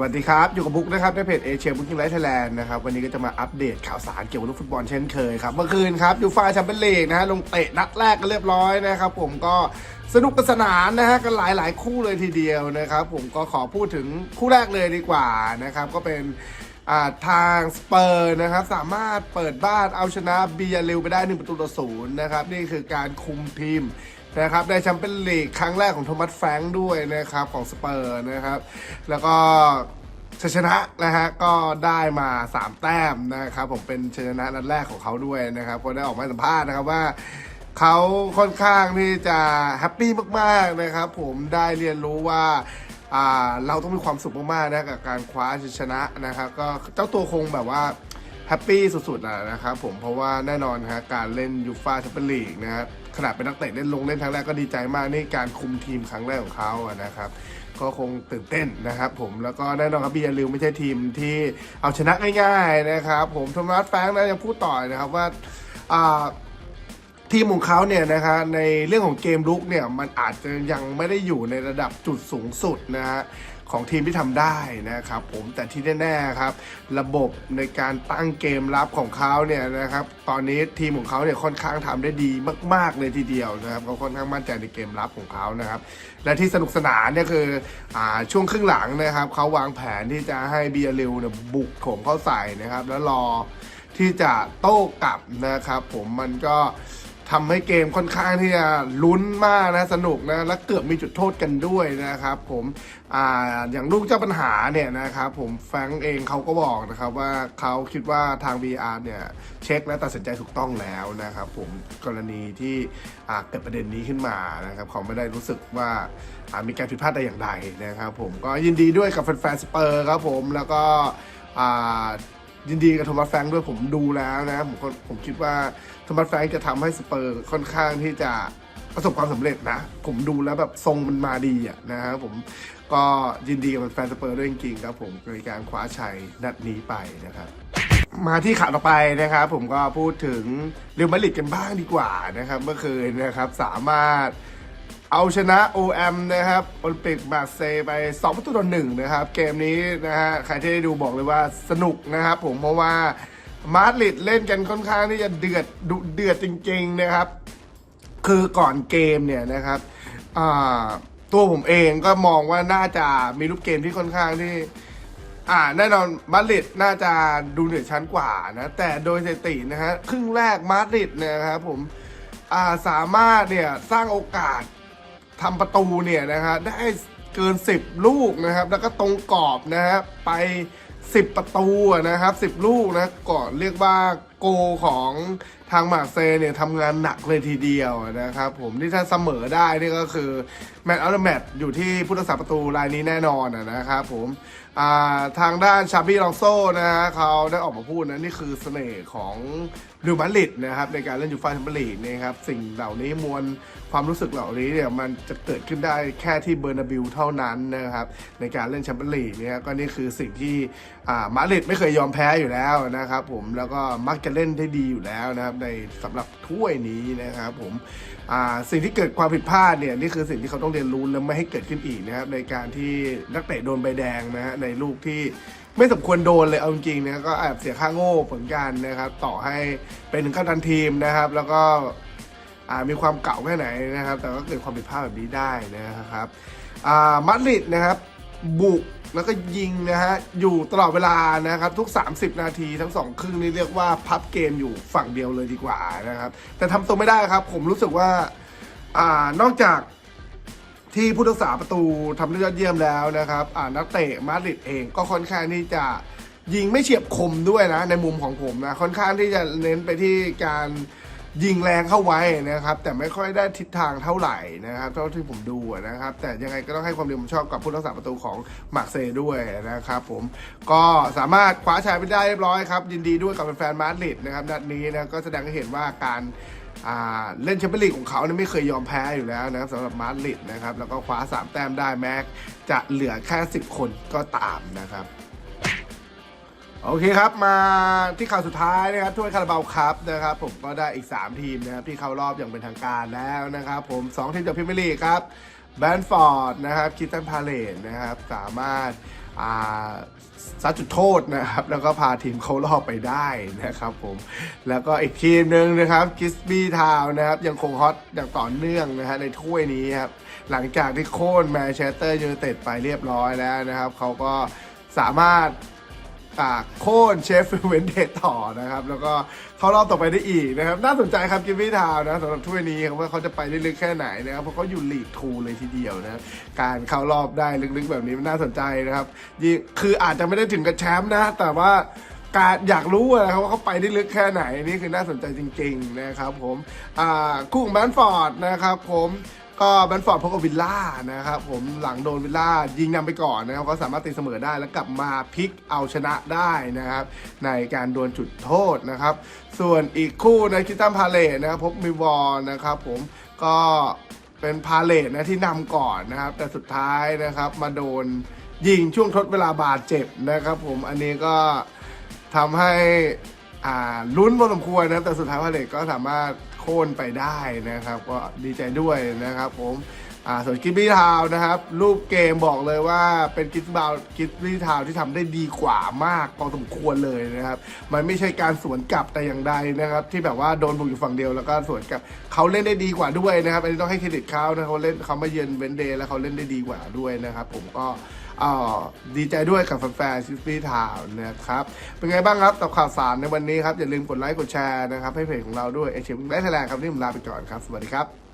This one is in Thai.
วัสดีครับ อยู่กับบุ๊กนะครับในเพจเอเชียบุ๊กิ้งไลท์ไทยแลนด์นะครับ วันนี้ก็จะมาอัปเดตข่าวสารเกี่ยวกับลูกฟุตบอลเช่นเคยครับ เมื่อคืนครับยูฟ่าแชมเปี้ยนลีกนะฮะลงเตะนัดแรกกันเรียบร้อยนะครับผมก็สนุกสนานนะฮะกันหลายหลายคู่เลยทีเดียวนะครับ ผมก็ขอพูดถึงคู่แรกเลยดีกว่านะครับ ก็เป็นทางสเปอร์นะครับสามารถเปิดบ้านเอาชนะเบียร์ลิวไปได้1ประตูต่อศูนย์นะครับ นี่คือการคุมทีม นะครับในแชมเปี้ยนลีกครั้งแรกของโทมัสแฟรงค์ด้วยนะครับของสเปอร์นะครับ แล้วก็ชัยชนะนะฮะก็ได้มา 3 แต้มนะครับผมเป็นชัยชนะนัดแรกของเขาด้วยนะครับก็ได้ออกมาสัมภาษณ์นะครับว่าเขาค่อนข้างที่จะแฮปปี้มากๆนะครับผมได้เรียนรู้ว่าเราต้องมีความสุขมากๆนะกับการคว้าชัยชนะนะครับ ก็เจ้าตัวคงแบบว่า แฮปปี้สุดๆนะนะครับผมเพราะว่าแน่นอนฮะการเล่นยูฟ่าแชมเปี้ยนลีกนะครับขนาดเป็นนักเตะเล่นลงเล่นครั้งแรกก็ดีใจมากนี่การคุมทีมครั้งแรกของเขาอะนะครับก็คงตื่นเต้นนะครับผมแล้วก็แน่นอนครับเบียร์ลิวไม่ใช่ทีมที่เอาชนะง่ายๆนะครับผมโทมัตแฟงนะยังพูดต่อนะครับว่าอ่า ทีมของเขาเนี่ยนะคะในเรื่องของเกมลุกเนี่ยมันอาจจะยังไม่ได้อยู่ในระดับจุดสูงสุดนะฮะของทีมที่ทำได้นะครับผมแต่ที่แน่ๆครับ ระบบในการตั้งเกมรับของเขาเนี่ยนะครับตอนนี้ทีมของเขาเนี่ยค่อนข้างทำได้ดีมาก ๆ เลยทีเดียวนะครับเขาค่อนข้างมั่นใจในเกมรับของเขานะครับ และที่สนุกสนานเนี่ยคืออช่วงครึ่งหลังนะครับเขาวางแผนที่จะให้เบียร์ลิวเนี่ยบุกโถมเข้าใส่นะครับ แล้วรอที่จะโต้กลับนะครับ ผมมันก็ ทำให้เกมค่อนข้างที่จะลุ้นมากนะสนุกนะและเกือบมีจุดโทษกันด้วยนะครับ ผมอ่าอย่างลูกเจ้าปัญหาเนี่ยนะครับผมแฟงเองเขาก็บอกนะครับว่าเขาคิดว่าทาง VR เนี่ยเช็คและตัดสินใจถูกต้องแล้วนะครับ ผมกรณีที่เกิดประเด็นนี้ขึ้นมานะครับเขาไม่ได้รู้สึกว่าามีการผิดพลาดแต่อย่างใดนะครับ ผมก็ยินดีด้วยกับแฟนๆสเปอร์ครับผมแล้วก็อ่า ยินดีกับโทมัสแฟรงด้วยผมดูแล้วนะผมผมคิดว่าโทมัสแฟรงจะทำให้สเปอร์ค่อนข้างที่จะประสบความสำเร็จนะ ผมดูแล้วแบบทรงมันมาดีอะนะครับผมก็ยินดีกับแฟนสเปอร์ด้วยจริงๆครับผมในการคว้าชัยนัดนี้ไปนะครับ มาที่ข่าวต่อไปนะครับ ผมก็พูดถึงเรอัลมาดริดกันบ้างดีกว่านะครับ เมื่อคืนนะครับสามารถ เอาชนะ OM นะครับโอลิมปิกมาเซยไป2ประตูต่อหนึ่งนะครับ เกมนี้นะฮะใครที่ได้ดูบอกเลยว่าสนุกนะครับผมเพราะว่ามาดริดเล่นกันค่อนข้างที่จะเดือดดุเดือดจริง ๆนะครับ คือก่อนเกมเนี่ยนะครับตัวผมเองก็มองว่าน่าจะมีลูกเกมที่ค่อนข้างที่อ่าแน่นอนมาดริดน่าจะดูเหนือชั้นกว่านะ แต่โดยสถิตินะฮะครึ่งแรกมาดริดเนี่ยนะครับผมอ่าสามารถเนี่ยสร้างโอกาส ทำประตูเนี่ยนะฮะได้เกิน 10 ลูกนะครับ แล้วก็ตรงกรอบนะฮะไป 10 ประตูนะครับ 10 ลูกนะก่อนเรียกว่าโกของ ทางมาร์เซเนี่ยทำงานหนักเลยทีเดียวนะครับผมนี่ถ้าเสมอได้นี่ก็คือแมตช์อัลแมตอยู่ที่ผู้รักษาประตูรายนี้แน่นอนนะครับผมาทางด้านชาบี้ลองโซนะฮะเขาได้ออกมาพูดนะนี่คือเสน่ห์ของเรอัลมาดริดนะครับในการเล่นยูฟ่าแชมเปี้ยนลีกนะครับสิ่งเหล่านี้มวลความรู้สึกเหล่านี้เนี่ยมันจะเกิดขึ้นได้แค่ที่เบอร์นาบิลเท่านั้นนะครับในการเล่นแชมเปี้ยนลีกเนี่ยก็นี่คือสิ่งที่อ่ามาดริดไม่เคยยอมแพ้อยู่แล้วนะครับผมแล้วก็มักจะเล่นได้ดีอยู่แล้วนะครับในสำหรับถ้วยนี้นะครับผมสิ่งที่เกิดความผิดพลาดเนี่ยนี่คือสิ่งที่เขาต้องเรียนรู้และไม่ให้เกิดขึ้นอีกนะครับในการที่นักเตะโดนใบแดงนะฮะในลูกที่ไม่สมควรโดนเลยเอาจริงนะก็แอบเสียค่าโง่เหมือนกันนะครับ ต่อให้เป็นกัปตันทีมนะครับ แล้วก็มีความเก่าแค่ไหนนะครับ แต่ก็เกิดความผิดพลาดแบบนี้ได้นะครับมาดริดนะครับบุก แล้วก็ยิงนะฮะ อยู่ตลอดเวลานะครับ ทุก 30 นาทีทั้งสองครึ่งนี่เรียกว่าพับเกมอยู่ฝั่งเดียวเลยดีกว่านะครับ แต่ทำตัวไม่ได้ครับ ผมรู้สึกว่าอ่านอกจากที่ผู้รักษาประตูทำได้ยอดเยี่ยมแล้วนะครับอ่านักเตะมาดริดเองก็ค่อนข้างที่จะยิงไม่เฉียบคมด้วยนะ ในมุมของผมนะ ค่อนข้างที่จะเน้นไปที่การ ยิงแรงเข้าไว้นะครับ แต่ไม่ค่อยได้ทิศทางเท่าไหร่นะครับ เท่าที่ผมดูนะครับ แต่ยังไงก็ต้องให้ความดีผมชอบกับผู้รักษาประตูของมาร์เซย์ด้วยนะครับผมก็สามารถคว้าชัยไปได้เรียบร้อยครับ ยินดีด้วยกับแฟนมาดริดนะครับนัดนี้นะก็แสดงให้เห็นว่าการเล่นแชมเปี้ยนลีกของเขาเนี่ยไม่เคยยอมแพ้อยู่แล้วนะครับสำหรับมาดริดนะครับ แล้วก็คว้า 3 แต้มได้แม้จะเหลือแค่ 10 คนก็ตามนะครับ โอเคครับมาที่ข่าวสุดท้ายนะครับถ้วยคาราบาวครับนะครับผมก็ได้อีก 3 ทีมนะครับที่เข้ารอบอย่างเป็นทางการแล้วนะครับผม 2 ทีมจากพรีเมียร์ลีครับแบนฟอร์ดนะครับคิตตันพาเลนนะครับสามารถซัดจุดโทษนะครับ แล้วก็พาทีมเขารอบไปได้นะครับผม แล้วก็อีกทีมหนึ่งนะครับกิสบี้ทาวนะครับ ยังคงฮอตอย่างต่อเนื่องนะฮะในถ้วยนี้ครับ หลังจากที่โค่นแมนเชสเตอร์ยูไนเต็ดไปเรียบร้อยแล้วนะครับ เขาก็สามารถ โค่นเชฟฟิลเวนเดตต่อนะครับ แล้วก็เข้ารอบต่อไปได้อีกนะครับ น่าสนใจครับกิฟฟี่ทาวนะสำหรับถ้วยนี้ครับว่าเขาจะไปได้ลึกแค่ไหนนะครับเพราะเขาอยู่ลีกทูเลยทีเดียวนะการเข้ารอบได้ลึกๆแบบนี้มันน่าสนใจนะครับยิ่งคืออาจจะไม่ได้ถึงกับแชมป์นะ แต่ว่าการอยากรู้อะนะครับว่าเขาไปได้ลึกแค่ไหนนี่คือน่าสนใจจริง ๆ นะครับ ผมคู่ของแบนฟอร์ดนะครับ ผม ก็แบนฟอร์ดพบกับวิลล่านะครับผมหลังโดนวิลล่ายิงนำไปก่อนนะครับก็สามารถตีเสมอได้แล้วกลับมาพลิกเอาชนะได้นะครับ ในการดวลจุดโทษนะครับ ส่วนอีกคู่นะคิตัมพาเลตนะครับพบมิวอลนะครับผมก็เป็นพาเลตนะที่นำก่อนนะครับ แต่สุดท้ายนะครับมาโดนยิงช่วงทดเวลาบาดเจ็บนะครับ ผมอันนี้ก็ทำให้ อ่าลุ้นพอสมควรนะครับแต่สุดท้ายพาเลตก็สามารถโค่นไปได้นะครับ ก็ดีใจด้วยนะครับผมอ่าส่วนกิฟบี้ทาวนะครับ รูปเกมบอกเลยว่าเป็นกิฟบาวกิฟบี้ทาวที่ทำได้ดีกว่ามากพอสมควรเลยนะครับ มันไม่ใช่การสวนกลับแต่อย่างใดนะครับ ที่แบบว่าโดนบุกอยู่ฝั่งเดียวแล้วก็สวนกลับเขาเล่นได้ดีกว่าด้วยนะครับอันนี้ต้องให้เครดิตเขานะเขาเล่นเขามาเยือนเวนเดย์แล้วเขาเล่นได้ดีกว่าด้วยนะครับ ผมก็ ดีใจด้วยกับแฟนๆซิสปี้ทาวนะครับ เป็นไงบ้างครับกับข่าวสารในวันนี้ครับ อย่าลืมกดไลค์กดแชร์นะครับ ให้เพจของเราด้วยเอเชียได้แถลงครับนี่ผมลาไปก่อนครับ สวัสดีครับ